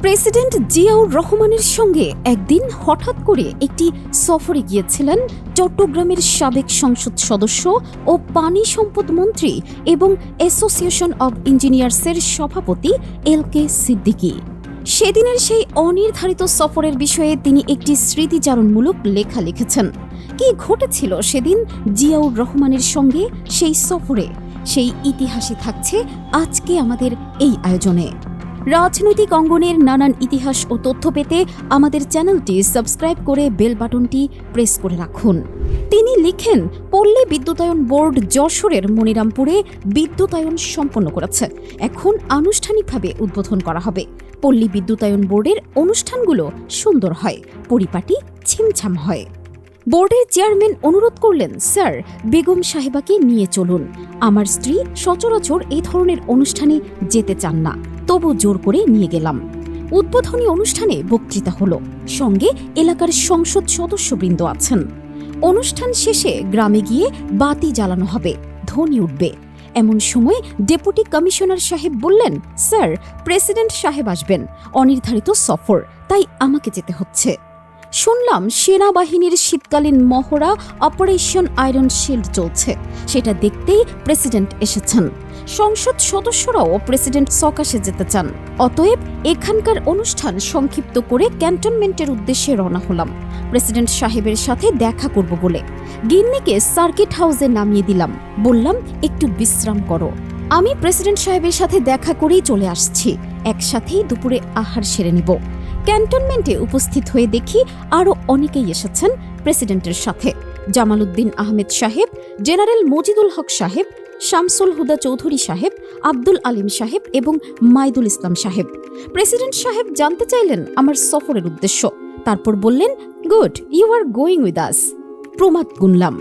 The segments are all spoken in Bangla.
প্রেসিডেন্ট জিয়াউর রহমানের সঙ্গে একদিন হঠাৎ করে একটি সফরে গিয়েছিলেন চট্টগ্রামের সাবেক সংসদ সদস্য ও পানি সম্পদ মন্ত্রী এবং অ্যাসোসিয়েশন অব ইঞ্জিনিয়ার্সের সভাপতি এল কে সিদ্দিকী। সেদিনের সেই অনির্ধারিত সফরের বিষয়ে তিনি একটি স্মৃতিচারণমূলক লেখা লিখেছেন। কি ঘটেছিল সেদিন জিয়াউর রহমানের সঙ্গে সেই সফরে? সেই ইতিহাসই থাকছে আজকে আমাদের এই আয়োজনে। রাজনৈতিক অঙ্গনের নানান ইতিহাস ও তথ্য পেতে আমাদের চ্যানেলটি সাবস্ক্রাইব করে বেল বাটনটি প্রেস করে রাখুন। তিনি লিখেন পল্লী বিদ্যুতায়ন বোর্ড যশোরের মনিরামপুরে বিদ্যুতায়ন সম্পন্ন করেছে। এখন আনুষ্ঠানিকভাবে উদ্বোধন করা হবে। পল্লী বিদ্যুতায়ন বোর্ডের অনুষ্ঠানগুলো সুন্দর হয়, পরিপাটি ছিমছাম হয়। বোর্ডের চেয়ারম্যান অনুরোধ করলেন, স্যার, বেগম সাহেবাকে নিয়ে চলুন। আমার স্ত্রী সচরাচর এই ধরনের অনুষ্ঠানে যেতে চান না। তবু জোর করে নিয়ে গেলাম। উদ্বোধনী অনুষ্ঠানে বক্তৃতা হলো। সঙ্গে এলাকার সংসদ সদস্যবৃন্দ আছেন। অনুষ্ঠান শেষে গ্রামে গিয়ে বাতি জ্বালানো হবে, ধ্বনি উঠবে। এমন সময় ডেপুটি কমিশনার সাহেব বললেন, স্যার, প্রেসিডেন্ট সাহেব আসবেন। অনির্ধারিত সফর, তাই আমাকে যেতে হচ্ছে। শুনলাম সেনাবাহিনীর শীতকালীন মহড়া অপারেশন আয়রন শিল্ড চলছে। সেটা দেখতেই প্রেসিডেন্ট এসেছেন। সংসদ সদস্যরাও প্রেসিডেন্ট সকাশে যেতে চান। অতএব এখানকার অনুষ্ঠান সংক্ষিপ্ত করে ক্যান্টনমেন্টের উদ্দেশ্যে রওনা হলাম। প্রেসিডেন্ট সাহেবের সাথে দেখা করব বলে গিন্নিকে সার্কিট হাউসে নামিয়ে দিলাম। বললাম, একটু বিশ্রাম করো। আমি প্রেসিডেন্ট সাহেবের সাথে দেখা করেই চলে আসছি। একসাথেই দুপুরে আহার সেরে নিব। ক্যান্টনমেন্টে উপস্থিত হয়ে দেখি আরও অনেকেই এসেছেন প্রেসিডেন্টের সাথে। জামালউদ্দিন আহমেদ সাহেব, জেনারেল মজিদুল হক সাহেব শামসুল হুদা চৌধুরী সাহেব, আব্দুল আলিম সাহেব এবং মাইদুল ইসলাম সাহেব। প্রেসিডেন্ট সাহেব জানতে চাইলেন আমার সফরের উদ্দেশ্য। তারপর বললেন, good, you are going with us. প্রমাদ গুনলাম,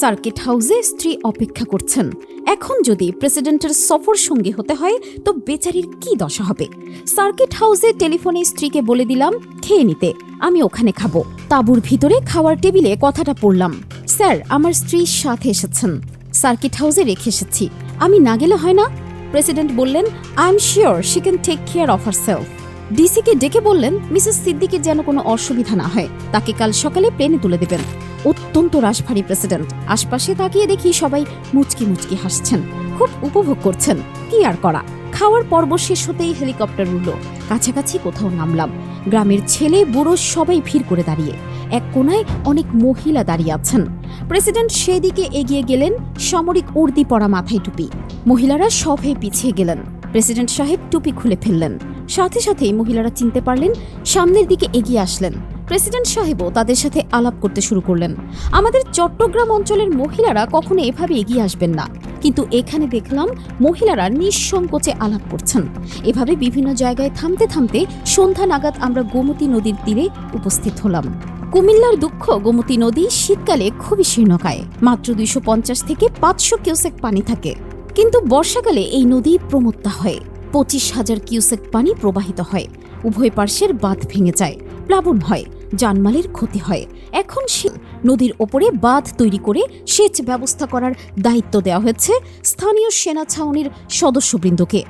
সার্কিট হাউসে স্ত্রী অপেক্ষা করছেন। এখন যদি প্রেসিডেন্টের সফর সঙ্গী হতে হয়, তো বেচারির কি দশা হবে? সার্কিট হাউসে টেলিফোনে স্ত্রীকে বলে দিলাম, খেয়ে নিতে, আমি ওখানে খাব। তাঁবুর ভিতরে খাওয়ার টেবিলে কথাটা পড়লাম, স্যার, আমার স্ত্রীর সাথে এসেছেন। সার্কিট হাউসে রেখে এসেছি। আমি না গেলে হয় না? প্রেসিডেন্ট বললেন I am sure she can take care of herself ডিসিকে ডেকে বললেন, মিসেস সিদ্দিকের যেন কোনো অসুবিধা না হয়। তাকে কাল সকালে প্লেনে তুলে দেবেন। অত্যন্ত রাশভারী প্রেসিডেন্ট। আশপাশে তাকিয়ে দেখি সবাই মুচকি মুচকি হাসছেন। খুব উপভোগ করছেন। কি আর করা? খাওয়ার পর্ব শেষ হতেই হেলিকপ্টার উড়ল। কাছাকাছি কোথাও নামলাম। গ্রামের ছেলে, বুড়ো সবাই ভিড় করে দাঁড়িয়ে। এক কোনায় অনেক মহিলা দাঁড়িয়ে আছেন। প্রেসিডেন্ট সেদিকে এগিয়ে গেলেন, সামরিক উর্দি পরা মাথায় টুপি। মহিলারা সবে পিছিয়ে গেলেন। প্রেসিডেন্ট সাহেব টুপি খুলে ফেললেন। সাথে সাথেই মহিলারা চিনতে পারলেন, সামনের দিকে এগিয়ে আসলেন। প্রেসিডেন্ট সাহেবও তাদের সাথে আলাপ করতে শুরু করলেন। আমাদের চট্টগ্রাম অঞ্চলের মহিলারা কখনো এভাবে এগিয়ে আসবেন না। কিন্তু এখানে দেখলাম, মহিলারা নিঃসংকোচে আলাপ করছেন। এভাবে বিভিন্ন জায়গায় থামতে থামতে সন্ধ্যা নাগাদ আমরা গোমতী নদীর তীরে উপস্থিত হলাম। কুমিল্লার দুঃখ গোমতী নদী শীতকালে খুবই শীর্ণকায়। মাত্র দুইশো পঞ্চাশ থেকে পাঁচশো কিউসেক পানি থাকে। কিন্তু বর্ষাকালে এই নদী প্রমত্তা হয়। পঁচিশ হাজার কিউসেক পানি প্রবাহিত হয়। উভয় পার্শ্বের বাঁধ ভেঙে যায়। প্লাবন হয় জানমালের ক্ষতি হয়। এখন সে নদীর ওপরে বাঁধ তৈরি করে সেচ ব্যবস্থা করার দায়িত্ব দেওয়া হয়েছে স্থানীয় সেনা ছাউনির সদস্যবৃন্দকে।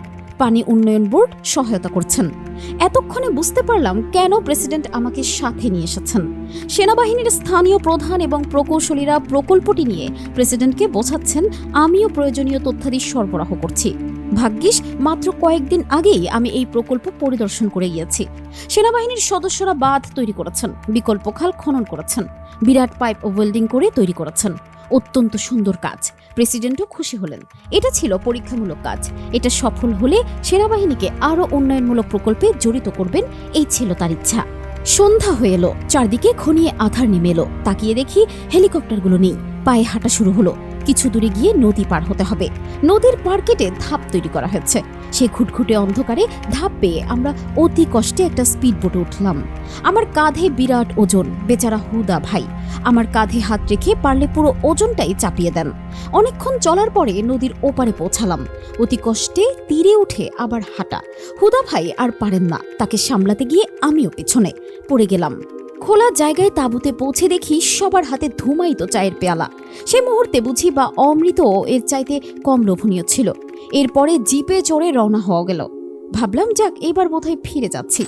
পানি উন্নয়ন বোর্ড সহায়তা করছেন। এতক্ষণে বুঝতে পারলাম কেন প্রেসিডেন্ট আমাকে সাথে নিয়ে এসেছেন। সেনাবাহিনীর স্থানীয় প্রধান এবং প্রকৌশলীরা প্রকল্পটি নিয়ে প্রেসিডেন্টকে বোঝাচ্ছেন, আমিও প্রয়োজনীয় তথ্যাদি সরবরাহ করছি। ভাগ্যিস, মাত্র কয়েকদিন আগেই আমি এই প্রকল্প পরিদর্শন করে গিয়েছি। সেনাবাহিনীর সদস্যরা বাঁধ তৈরি করেছেন, বিকল্প খাল খনন করেছেন, বিরাট পাইপ ওয়েল্ডিং করে তৈরি করেছেন। অত্যন্ত সুন্দর কাজ। প্রেসিডেন্টও খুশি হলেন। এটা ছিল পরীক্ষামূলক কাজ। এটা সফল হলে সেনাবাহিনীকে আরও উন্নয়নমূলক প্রকল্পে জড়িত করবেন, এই ছিল তার ইচ্ছা। সন্ধ্যা হয়ে এলো। চারদিকে ঘনিয়ে আধার নেমে এলো। তাকিয়ে দেখি হেলিকপ্টারগুলো নেই। পায়ে হাঁটা শুরু হলো। কিছু দূরে গিয়ে নদী পার হতে হবে। নদীর পার কেটে ধাপ তৈরি করা হয়েছে। সে ঘুটঘুটে অন্ধকারে ধাপ পেয়ে আমরা অতি কষ্টে একটা স্পিড বোটে উঠলাম। আমার কাঁধে বিরাট ওজন, বেচারা হুদা ভাই। আমার কাঁধে হাত রেখে পারলে পুরো ওজনটাই চাপিয়ে দেন। অনেকক্ষণ চলার পরে নদীর ওপারে পৌঁছালাম। অতি কষ্টে তীরে উঠে আবার হাঁটা। হুদা ভাই আর পারেন না। তাকে সামলাতে গিয়ে আমিও পেছনে পড়ে গেলাম। খোলা জায়গায় তাঁবুতে পৌঁছে দেখি সবার হাতে ধুমাইতো চায়ের পেয়ালা। সে মুহূর্তে বুঝি বা অমৃত এর চাইতে কম লোভনীয় ছিল। এরপরে জিপে চড়ে রওনা হওয়া গেল। ভাবলাম, যাক, এবার বোধহয় ফিরে যাচ্ছি।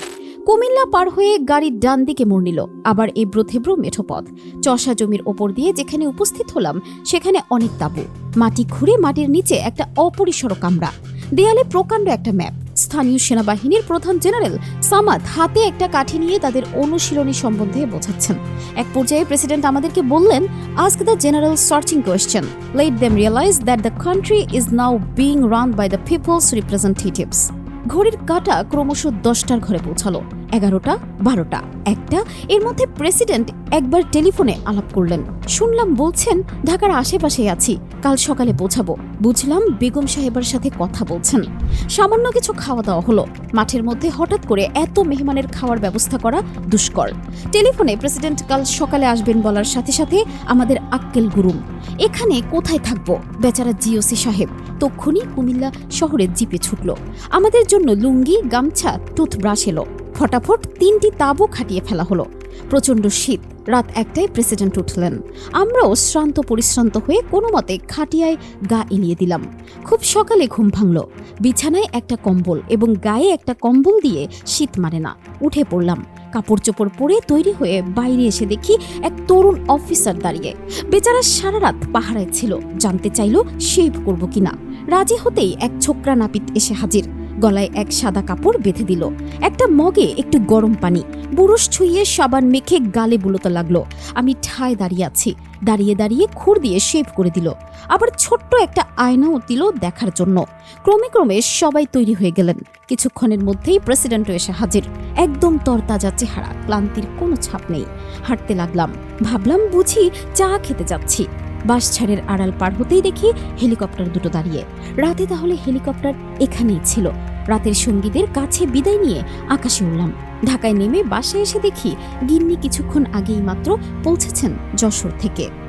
কুমিল্লা পার হয়ে গাড়ির ডান দিকে মোড় নিল, আবার এব্রো থেব্রো মেঠো পথ। চষা জমির ওপর দিয়ে যেখানে উপস্থিত হলাম, সেখানে অনেক তাঁবু। মাটি খুঁড়ে মাটির নিচে একটা অপরিসর কামরা। দেয়ালে প্রকাণ্ড একটা ম্যাপ। স্থানীয় সেনাবাহিনীর প্রধান জেনারেল সামাদ হাতে একটা কাঠি নিয়ে তাদের অনুশীলনী সম্বন্ধে বোঝাচ্ছেন। এক পর্যায়ে প্রেসিডেন্ট আমাদেরকে বললেন ask the general searching question let them realise that the country is now being run by the people's representatives ঘড়ির কাটা ক্রমশ দশটার ঘরে পৌঁছালো। এগারোটা, বারোটা। একটা, এর মধ্যে প্রেসিডেন্ট একবার টেলিফোনে আলাপ করলেন। শুনলাম বলছেন, ঢাকার আশেপাশে আছি, কাল সকালে পৌঁছাবো। বুঝলাম বেগম সাহেবের সাথে কথা বলছেন। সামান্য কিছু খাওয়া দাওয়া হলো। মাঠের মধ্যে হঠাৎ করে এত মেহমানের খাওয়ার ব্যবস্থা করা দুষ্কর। টেলিফোনে প্রেসিডেন্ট কাল সকালে আসবেন বলার সাথে সাথে আমাদের আক্কেল গুরুম। এখানে কোথায় থাকব? বেচারা জিওসি সাহেব, তক্ষুনি কুমিল্লা শহরের জিপে ছুটল। আমাদের জন্য লুঙ্গি, গামছা, টুথব্রাশ এলো। ফটাফট তিনটি তাবু খাটিয়ে ফেলা হলো। প্রচণ্ড শীত, রাত একটায় প্রেসিডেন্ট উঠলেন। আমরাও শ্রান্ত পরিশ্রান্ত হয়ে কোনো মতে খাটিয়ায় গা এলিয়ে দিলাম। খুব সকালে ঘুম ভাঙল। বিছানায় একটা কম্বল এবং গায়ে একটা কম্বল দিয়ে শীত মানে না, উঠে পড়লাম। কাপড় চোপড় পরে তৈরি হয়ে বাইরে এসে দেখি এক তরুণ অফিসার দাঁড়িয়ে। বেচারা সারা রাত পাহারায় ছিল, জানতে চাইল শেভ করব কিনা। রাজি হতেই এক ছোকরা নাপিত এসে হাজির। গলায় এক সাদা কাপড় বেঁধে দিল। একটা মগে একটু গরম পানি, বুরুশ ছুঁয়ে সাবান মেখে গালে বুলোতে লাগল। আমি ঠায় দাঁড়িয়ে আছি, দাঁড়িয়ে দাঁড়িয়ে খুর দিয়ে শেভ করে দিল। আবার ছোট্ট একটা আয়নাও দিল দেখার জন্য। ক্রমে ক্রমে সবাই তৈরি হয়ে গেলেন। কিছুক্ষণের মধ্যেই প্রেসিডেন্টও এসে হাজির। একদম তরতাজা চেহারা, ক্লান্তির কোনো ছাপ নেই। হাঁটতে লাগলাম, ভাবলাম বুঝি চা খেতে যাচ্ছি। বাসছাড়ের আড়াল পার হতেই দেখি হেলিকপ্টার দুটো দাঁড়িয়ে। রাতে তাহলে হেলিকপ্টার এখানেই ছিল। রাতের সঙ্গীদের কাছে বিদায় নিয়ে আকাশে উঠলাম ঢাকায় নেমে বাসায় এসে দেখি গিন্নি কিছুক্ষণ আগেই মাত্র পৌঁছেছেন যশোর থেকে।